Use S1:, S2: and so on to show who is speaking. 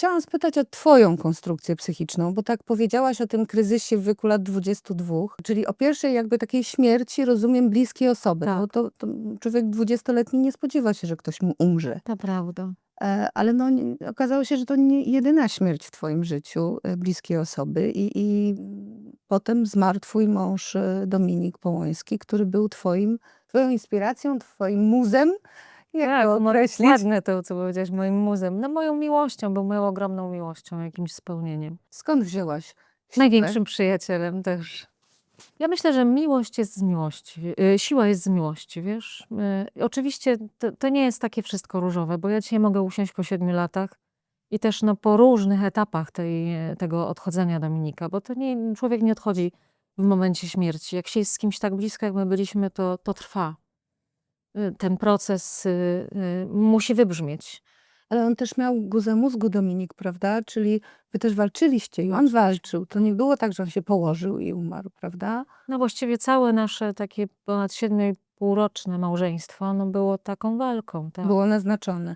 S1: chciałam spytać o twoją konstrukcję psychiczną, bo tak powiedziałaś o tym kryzysie w wieku lat 22, czyli o pierwszej jakby takiej śmierci, rozumiem, bliskiej osoby.
S2: Tak.
S1: No to, to człowiek dwudziestoletni nie spodziewa się, że ktoś mu umrze.
S2: To prawda.
S1: E, Ale no, okazało się, że to nie jedyna śmierć w twoim życiu e, bliskiej osoby i, i potem zmarł twój mąż e, Dominik Połoński, który był twoim, twoją inspiracją, twoim muzem. Jak
S2: Tak,
S1: to
S2: mo-
S1: określić?
S2: ładne to, co powiedziałaś, moim muzem. No moją miłością, był moją ogromną miłością, jakimś spełnieniem.
S1: Skąd wzięłaś siłę?
S2: Największym przyjacielem też. Ja myślę, że miłość jest z miłości, y, siła jest z miłości, wiesz. Y, Oczywiście to, to nie jest takie wszystko różowe, bo ja dzisiaj mogę usiąść po siedmiu latach i też no, po różnych etapach tej, tego odchodzenia Dominika, bo to nie, człowiek nie odchodzi w momencie śmierci. Jak się jest z kimś tak blisko, jak my byliśmy, to, to trwa. Y, Ten proces y, y, musi wybrzmieć.
S1: Ale on też miał guzę mózgu, Dominik, prawda? Czyli wy też walczyliście i on walczył. To nie było tak, że on się położył i umarł, prawda?
S2: No właściwie całe nasze takie ponad 7,5-roczne małżeństwo no było taką walką. Tak.
S1: Było naznaczone.